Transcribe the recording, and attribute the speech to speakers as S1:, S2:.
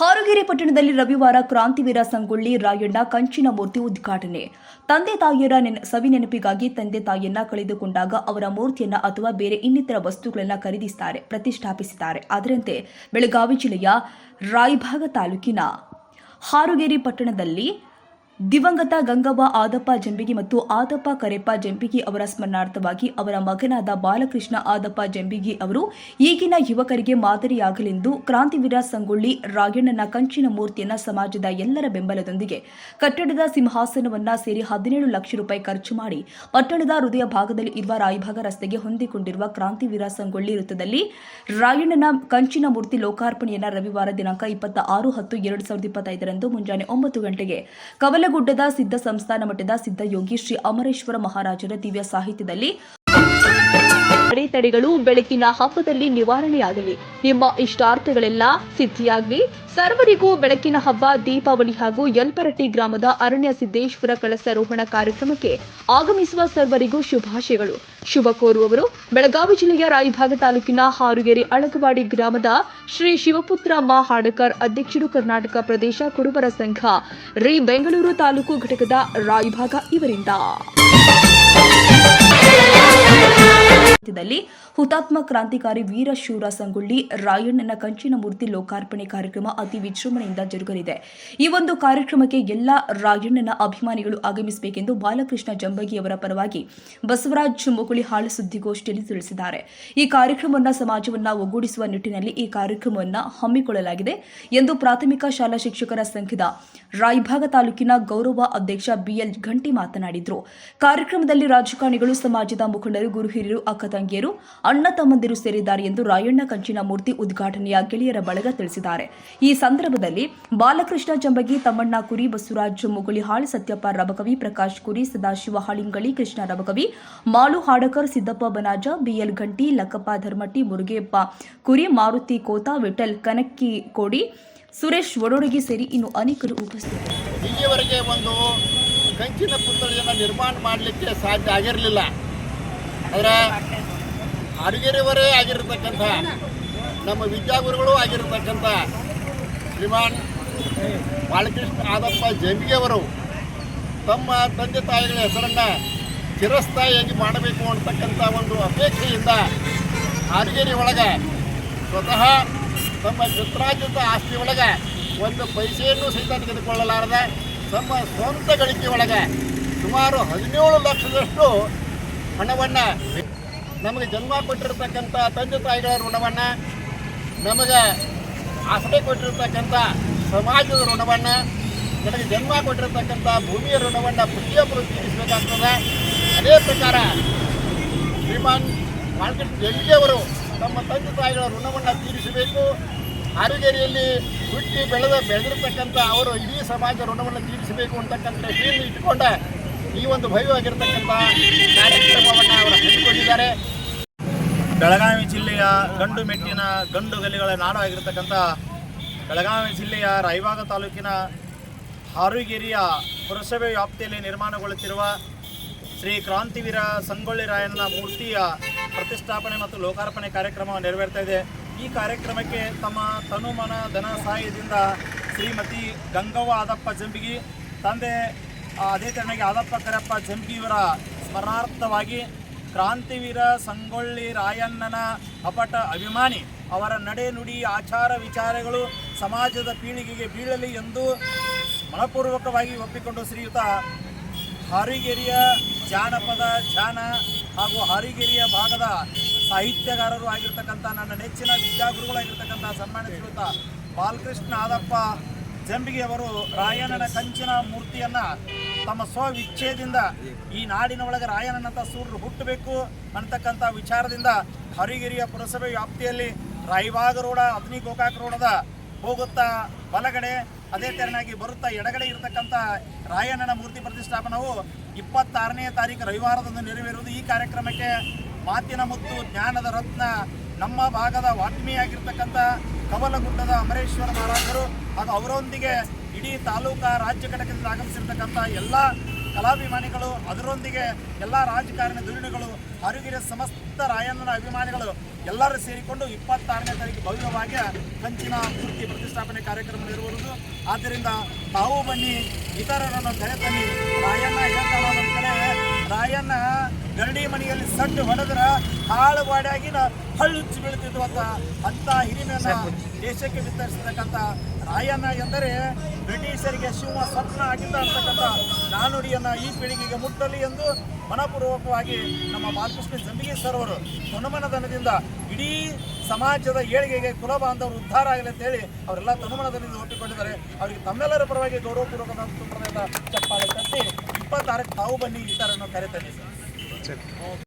S1: ಹಾರುಗೆರೆ ಪಟ್ಟಣದಲ್ಲಿ ರವಿವಾರ ಕ್ರಾಂತಿವೀರ ಸಂಗೊಳ್ಳಿ ರಾಯಣ್ಣ ಕಂಚಿನ ಮೂರ್ತಿ ಉದ್ಘಾಟನೆ. ತಂದೆ ತಾಯಿಯರ ಸವಿ ನೆನಪಿಗಾಗಿ ತಂದೆ ತಾಯಿಯನ್ನ ಕಳೆದುಕೊಂಡಾಗ ಅವರ ಮೂರ್ತಿಯನ್ನ ಅಥವಾ ಬೇರೆ ಇನ್ನಿತರ ವಸ್ತುಗಳನ್ನ ಖರೀದಿಸುತ್ತಾರೆ ಪ್ರತಿಷ್ಠಾಪಿಸಿದ್ದಾರೆ. ಅದರಂತೆ ಬೆಳಗಾವಿ ಜಿಲ್ಲೆಯ ರಾಯಭಾಗ ತಾಲೂಕಿನ ಹಾರುಗೇರಿ ಪಟ್ಟಣದಲ್ಲಿ ದಿವಂಗತ ಗಂಗವ್ವ ಆದಪ್ಪ ಜಂಬಿಗಿ ಮತ್ತು ಆದಪ್ಪ ಕರೆಪ್ಪ ಜಂಬಿಗಿ ಅವರ ಸ್ಮರಣಾರ್ಥವಾಗಿ ಅವರ ಮಗನಾದ ಬಾಲಕೃಷ್ಣ ಆದಪ್ಪ ಜಂಬಿಗಿ ಅವರು ಈಗಿನ ಯುವಕರಿಗೆ ಮಾದರಿಯಾಗಲೆಂದು ಕ್ರಾಂತಿವೀರ ಸಂಗೊಳ್ಳಿ ರಾಯಣ್ಣನ ಕಂಚಿನ ಮೂರ್ತಿಯನ್ನು ಸಮಾಜದ ಎಲ್ಲರ ಬೆಂಬಲದೊಂದಿಗೆ ಕಟ್ಟಡದ ಸಿಂಹಾಸನವನ್ನ ಸೇರಿ ಹದಿನೇಳು ಲಕ್ಷ ರೂಪಾಯಿ ಖರ್ಚು ಮಾಡಿ ಪಟ್ಟಣದ ಹೃದಯ ಭಾಗದಲ್ಲಿ ಇರುವ ರಾಯಭಾಗ ರಸ್ತೆಗೆ ಹೊಂದಿಕೊಂಡಿರುವ ಕ್ರಾಂತಿವೀರ ಸಂಗೊಳ್ಳಿ ವೃತ್ತದಲ್ಲಿ ರಾಯಣ್ಣನ ಕಂಚಿನ ಮೂರ್ತಿ ಲೋಕಾರ್ಪಣೆಯನ್ನ ರವಿವಾರ ದಿನಾಂಕ ಇಪ್ಪತ್ತ ಆರು ಹತ್ತು ಎರಡು ಸಾವಿರದ ಇಪ್ಪತ್ತೈದರಂದು ಮುಂಜಾನೆ ಒಂಬತ್ತು ಗಂಟೆಗೆ ಕವಲಗುಡ್ಡದ ಸಿದ್ಧ ಸಂಸ್ಥಾನ ಮಠದ ಸಿದ್ಧಯೋಗಿ ಶ್ರೀ ಅಮರೇಶ್ವರ ಮಹಾರಾಜರ ದಿವ್ಯ ಸಾಹಿತ್ಯದಲ್ಲಿ ಅಡೆತಡೆಗಳು ಬೆಳಕಿನ ಹಬ್ಬದಲ್ಲಿ ನಿವಾರಣೆಯಾಗಲಿ. ನಿಮ್ಮ ಇಷ್ಟಾರ್ಥಗಳೆಲ್ಲ ಸಿದ್ಧಿಯಾಗಲಿ. ಸರ್ವರಿಗೂ ಬೆಳಕಿನ ಹಬ್ಬ, ದೀಪಾವಳಿ ಹಾಗೂ ಯಲ್ಪರಟ್ಟಿ ಗ್ರಾಮದ ಅರಣ್ಯ ಸಿದ್ದೇಶ್ವರ ಕಳಸಾರೋಹಣ ಕಾರ್ಯಕ್ರಮಕ್ಕೆ ಆಗಮಿಸುವ ಸರ್ವರಿಗೂ ಶುಭಾಶಯಗಳು. ಶುಭ ಕೋರುವವರು ಬೆಳಗಾವಿ ಜಿಲ್ಲೆಯ ರಾಯಭಾಗ ತಾಲೂಕಿನ ಹಾರುಗೆರೆ ಅಳಗವಾಡಿ ಗ್ರಾಮದ ಶ್ರೀ ಶಿವಪುತ್ರ ಮಾ ಹಾಡಕರ್ ಅಧ್ಯಕ್ಷರು ಕರ್ನಾಟಕ ಪ್ರದೇಶ ಕುರುಬರ ಸಂಘ, ರೀ ಬೆಂಗಳೂರು ತಾಲೂಕು ಘಟಕದ ರಾಯಭಾಗ ಇವರಿಂದ. ಭಾರತದಲ್ಲಿ ಹುತಾತ್ಮ ಕ್ರಾಂತಿಕಾರಿ ವೀರ ಶೂರ ಸಂಗೊಳ್ಳಿ ರಾಯಣ್ಣನ ಕಂಚಿನ ಮೂರ್ತಿ ಲೋಕಾರ್ಪಣೆ ಕಾರ್ಯಕ್ರಮ ಅತಿ ವಿಜೃಂಭಣೆಯಿಂದ ಜರುಗಲಿದೆ. ಈ ಒಂದು ಕಾರ್ಯಕ್ರಮಕ್ಕೆ ಎಲ್ಲ ರಾಯಣ್ಣನ ಅಭಿಮಾನಿಗಳು ಆಗಮಿಸಬೇಕೆಂದು ಬಾಲಕೃಷ್ಣ ಜಂಬಗಿ ಅವರ ಪರವಾಗಿ ಬಸವರಾಜ್ ಮುಗುಳಿ ಹಾಳು ಸುದ್ದಿಗೋಷ್ಠಿಯಲ್ಲಿ ತಿಳಿಸಿದ್ದಾರೆ. ಈ ಕಾರ್ಯಕ್ರಮವನ್ನು ಸಮಾಜವನ್ನು ಒಗ್ಗೂಡಿಸುವ ನಿಟ್ಟಿನಲ್ಲಿ ಈ ಕಾರ್ಯಕ್ರಮವನ್ನು ಹಮ್ಮಿಕೊಳ್ಳಲಾಗಿದೆ ಎಂದು ಪ್ರಾಥಮಿಕ ಶಾಲಾ ಶಿಕ್ಷಕರ ಸಂಘದ ರಾಯಭಾಗ ತಾಲೂಕಿನ ಗೌರವ ಅಧ್ಯಕ್ಷ ಬಿಎಲ್ ಘಂಟಿ ಮಾತನಾಡಿದರು. ಕಾರ್ಯಕ್ರಮದಲ್ಲಿ ರಾಜಕಾರಣಿಗಳು, ಸಮಾಜದ ಮುಖಂಡರು, ಗುರುಹಿರಿಯರು ಅಕ್ಕ ತಂಗಿಯರು ಅಣ್ಣ ತಮ್ಮಂದಿರು ಸೇರಿದ್ದಾರೆ ಎಂದು ರಾಯಣ್ಣ ಕಂಚಿನ ಮೂರ್ತಿ ಉದ್ಘಾಟನೆಯ ಗೆಳೆಯರ ಬಳಗ ತಿಳಿಸಿದ್ದಾರೆ. ಈ ಸಂದರ್ಭದಲ್ಲಿ ಬಾಲಕೃಷ್ಣ ಜಂಬಗಿ, ತಮ್ಮಣ್ಣ ಕುರಿ ಬಸವರಾಜ್ ಮುಗುಳಿಹಾಳ್ ಸತ್ಯಪ್ಪ ರಬಕವಿ, ಪ್ರಕಾಶ್ ಕುರಿ, ಸದಾಶಿವ ಹಾಳಿಂಗಳಿ ಕೃಷ್ಣ ರಬಕವಿ, ಮಾಲು ಹಾಡಕರ್, ಸಿದ್ದಪ್ಪ ಬನಾಜ, ಬಿಎಲ್ ಘಂಟಿ, ಲಕ್ಕಪ್ಪ ಧರ್ಮಟ್ಟಿ, ಮುರುಗೇಪ್ಪ ಕುರಿ, ಮಾರುತಿ ಕೋತಾ, ವಿಠಲ್ ಕನಕ್ಕಿ ಕೋಡಿ, ಸುರೇಶ್ ಒಡೋಡಗಿ ಸೇರಿ ಇನ್ನು ಅನೇಕರು
S2: ಉಪಸ್ಥಿತರು ಒಂದು ಕಂಚಿನ ಪುತ್ಥಳಿಯನ್ನು ನಿರ್ಮಾಣ ಮಾಡಲಿಕ್ಕೆ ಸಾಧ್ಯ ಆಗಿರಲಿಲ್ಲ. ಆದರೆ ಅಡುಗೆರೆಯವರೇ ಆಗಿರತಕ್ಕಂಥ, ನಮ್ಮ ವಿದ್ಯಾಗುರುಗಳು ಆಗಿರತಕ್ಕಂಥ ಶ್ರೀಮಾನ್ ಬಾಲಕೃಷ್ಣ ಆದಪ್ಪ ಜಂಬಿಗೆಯವರು ತಮ್ಮ ತಂದೆ ತಾಯಿಗಳ ಹೆಸರನ್ನು ಚಿರಸ್ಥಾಯಿಯಾಗಿ ಮಾಡಬೇಕು ಅಂತಕ್ಕಂಥ ಒಂದು ಅಪೇಕ್ಷೆಯಿಂದ ಅಡುಗೆರಿ ಒಳಗೆ ಸ್ವತಃ ತಮ್ಮ ಚಿತ್ರಾಜಿತ ಆಸ್ತಿ ಒಳಗೆ ಒಂದು ಪೈಸೆಯನ್ನು ಸಹಿತ ತೆಗೆದುಕೊಳ್ಳಲಾರದೆ ತಮ್ಮ ಸ್ವಂತ ಗಳಿಕೆ ಒಳಗೆ ಸುಮಾರು ಹದಿನೇಳು ಲಕ್ಷದಷ್ಟು ಹಣವನ್ನು ನಮಗೆ ಜನ್ಮ ಕೊಟ್ಟಿರ್ತಕ್ಕಂಥ ತಂದೆ ತಾಯಿಗಳ ಋಣವನ್ನು, ನಮಗೆ ಆಸರೆ ಕೊಟ್ಟಿರ್ತಕ್ಕಂಥ ಸಮಾಜದ ಋಣವನ್ನು ನನಗೆ ಜನ್ಮ ಕೊಟ್ಟಿರ್ತಕ್ಕಂಥ ಭೂಮಿಯ ಋಣವನ್ನು ಪ್ರತಿಯೊಬ್ಬರು ತೀರಿಸಬೇಕಾಗ್ತದೆ. ಅದೇ ಪ್ರಕಾರ ಶ್ರೀಮಾನ್ ಮಾಲ್ಕೃಷ್ಣ ಅವರು ತಮ್ಮ ತಂದೆ ತಾಯಿಗಳ ಋಣವನ್ನು ತೀರಿಸಬೇಕು, ಹಾರುಗೇರಿಯಲ್ಲಿ ಹುಟ್ಟಿ ಬೆಳೆದ ಬೆಳೆದಿರ್ತಕ್ಕಂಥ ಅವರು ಇಡೀ ಸಮಾಜ ಋಣವನ್ನು ತೀರಿಸಬೇಕು ಅಂತಕ್ಕಂಥ ದೃಷ್ಟಿಯನ್ನು ಇಟ್ಟುಕೊಂಡ ಈ ಒಂದು ಭವ್ಯವಾಗಿರ್ತಕ್ಕಂಥ ಕಾರ್ಯಕ್ರಮವನ್ನು ಅವರು ಹಮ್ಮಿಕೊಂಡಿದ್ದಾರೆ
S3: ಬೆಳಗಾವಿ ಜಿಲ್ಲೆಯ ಗಂಡು ಮೆಟ್ಟಿನ ಗಂಡು ಗಲಿಗಳ ನಾಡು ಆಗಿರತಕ್ಕಂಥ ಬೆಳಗಾವಿ ಜಿಲ್ಲೆಯ ರಾಯಬಾಗ ತಾಲೂಕಿನ ಹಾರುಗೇರಿಯ ಪುರಸಭೆ ವ್ಯಾಪ್ತಿಯಲ್ಲಿ ನಿರ್ಮಾಣಗೊಳ್ಳುತ್ತಿರುವ ಶ್ರೀ ಕ್ರಾಂತಿವೀರ ಸಂಗೊಳ್ಳಿ ರಾಯಣ್ಣ ಮೂರ್ತಿಯ ಪ್ರತಿಷ್ಠಾಪನೆ ಮತ್ತು ಲೋಕಾರ್ಪಣೆ ಕಾರ್ಯಕ್ರಮ ನೆರವೇರ್ತಾ ಇದೆ. ಈ ಕಾರ್ಯಕ್ರಮಕ್ಕೆ ತಮ್ಮ ತನುಮನ ಧನ ಸಹಾಯದಿಂದ ಶ್ರೀಮತಿ ಗಂಗವ್ವ ಆದಪ್ಪ ಜಂಬಿಗಿ, ತಂದೆ ಅದೇ ತೆರನಾಗಿ ಆದಪ್ಪ ಕರಪ್ಪ ಜಂಬಿಗಿ ಇವರ ಸ್ಮರಣಾರ್ಥವಾಗಿ ಕ್ರಾಂತಿವೀರ ಸಂಗೊಳ್ಳಿ ರಾಯಣ್ಣನ ಅಪಟ ಅಭಿಮಾನಿ, ಅವರ ನಡೆ ನುಡಿ ಆಚಾರ ವಿಚಾರಗಳು ಸಮಾಜದ ಪೀಳಿಗೆಗೆ ಬೀಳಲಿ ಎಂದು ಮನಪೂರ್ವಕವಾಗಿ ಒಪ್ಪಿಕೊಂಡು ಶ್ರೀಯುತ ಹಾರಿಗೆರೆಯ ಜಾನಪದ ಜಾನ ಹಾಗೂ ಹಾರಿಗೆರೆಯ ಭಾಗದ ಸಾಹಿತ್ಯಗಾರರು ಆಗಿರ್ತಕ್ಕಂಥ ನನ್ನ ನೆಚ್ಚಿನ ವಿದ್ಯಾಗುರುಗಳಾಗಿರ್ತಕ್ಕಂಥ ಸನ್ಮಾನ್ಯ ಶ್ರೀಯುತ ಬಾಲಕೃಷ್ಣ ಆದಪ್ಪ ಜಂಬಿಗೆ ಅವರು ರಾಯಣ್ಣನ ಕಂಚಿನ ಮೂರ್ತಿಯನ್ನ ತಮ್ಮ ಸ್ವವಿಚ್ಛೇದಿಂದ ಈ ನಾಡಿನ ಒಳಗೆ ರಾಯಣ್ಣನಂಥ ಸೂರ್ಯರು ಹುಟ್ಟಬೇಕು ಅಂತಕ್ಕಂಥ ವಿಚಾರದಿಂದ ಹರಿಗಿರಿಯ ಪುರಸಭೆ ವ್ಯಾಪ್ತಿಯಲ್ಲಿ ರಾಯಬಾಗ ರೋಡ, ಅಗ್ನಿ ಗೋಕಾಕ್ ರೋಡದ ಹೋಗುತ್ತಾ ಬಲಗಡೆ ಅದೇ ತೆರನಾಗಿ ಬರುತ್ತಾ ಎಡಗಡೆ ಇರತಕ್ಕಂಥ ರಾಯಣ್ಣನ ಮೂರ್ತಿ ಪ್ರತಿಷ್ಠಾಪನವು ಇಪ್ಪತ್ತಾರನೇ ತಾರೀಕು ರವಿವಾರದಂದು ನೆರವೇರುವುದು. ಈ ಕಾರ್ಯಕ್ರಮಕ್ಕೆ ಮಾತಿನ ಮುತ್ತು, ಜ್ಞಾನದ ರತ್ನ, ನಮ್ಮ ಭಾಗದ ವಾಗ್ಮಿಯಾಗಿರ್ತಕ್ಕಂಥ ಕವಲಗುಡ್ಡದ ಅಮರೇಶ್ವರ ಮಹಾರಾಜರು ಹಾಗೂ ಅವರೊಂದಿಗೆ ಇಡೀ ತಾಲೂಕಾ ರಾಜ್ಯ ಘಟಕದಿಂದ ಆಗಮಿಸಿರ್ತಕ್ಕಂಥ ಎಲ್ಲ ಕಲಾಭಿಮಾನಿಗಳು, ಅದರೊಂದಿಗೆ ಎಲ್ಲ ರಾಜಕಾರಣಿ ಧುರೀಣಗಳು ಹರುಗಿರಿಯ ಸಮಸ್ತ ರಾಯಣ್ಣನ ಅಭಿಮಾನಿಗಳು ಎಲ್ಲರೂ ಸೇರಿಕೊಂಡು ಇಪ್ಪತ್ತಾರನೇ ತಾರೀಕು ಭವ್ಯವಾಗಿ ಕಂಚಿನ ಮೂರ್ತಿ ಪ್ರತಿಷ್ಠಾಪನೆ ಕಾರ್ಯಕ್ರಮ ಇರುವುದು ಆದ್ದರಿಂದ ತಾವು ಬನ್ನಿ, ಇತರರನ್ನು ಕರೆತನ್ನಿ ರಾಯಣ್ಣ ಹೇಳ್ತಾಳ ರಾಯಣ್ಣ ಗರಡಿ ಮನೆಯಲ್ಲಿ ಸಣ್ಣ ಹೊಡೆದ್ರ ಹಾಳು ಗಾಡಿಯಾಗಿನ ಹಳ್ಳುಚ್ಚಿ ಬೀಳ್ತಿದ್ವು ಅಂತ ಅಂತ ಹಿರಿಮೆಯನ್ನ ದೇಶಕ್ಕೆ ವಿತರಿಸತಕ್ಕಂಥ ರಾಯಣ್ಣ ಎಂದರೆ ಬ್ರಿಟಿಷರಿಗೆ ಶಿವ ಸ್ವಪ್ನ ಆಗಿದ್ದ ಅಂತಕ್ಕಂಥ ನಾನುಡಿಯನ್ನ ಈ ಪೀಳಿಗೆಗೆ ಮುಟ್ಟಲಿ ಎಂದು ಮನಪೂರ್ವಕವಾಗಿ ನಮ್ಮ ಬಾಲಕೃಷ್ಣ ಜಂಬಿಗೆ ಸರ್ ಅವರು ತನುಮನದನದಿಂದ ಇಡೀ ಸಮಾಜದ ಏಳಿಗೆಗೆ ಕುಲ ಬಾಂಧವರು ಉದ್ಧಾರ ಆಗಲಿ ಅಂತ ಹೇಳಿ ಅವರೆಲ್ಲ ತನುಮನದನದಿಂದ ಒಪ್ಪಿಕೊಂಡಿದ್ದಾರೆ. ಅವರಿಗೆ ತಮ್ಮೆಲ್ಲರ ಪರವಾಗಿ ಗೌರವಪೂರ್ವಕದ ಚಪ್ಪಾಳೆ ತಟ್ಟಿ. ಇಪ್ಪತ್ತಾರಕ್ಕೆ ತಾವು ಬನ್ನಿ ಈ ಥರ ಕರೆ ಸರ್.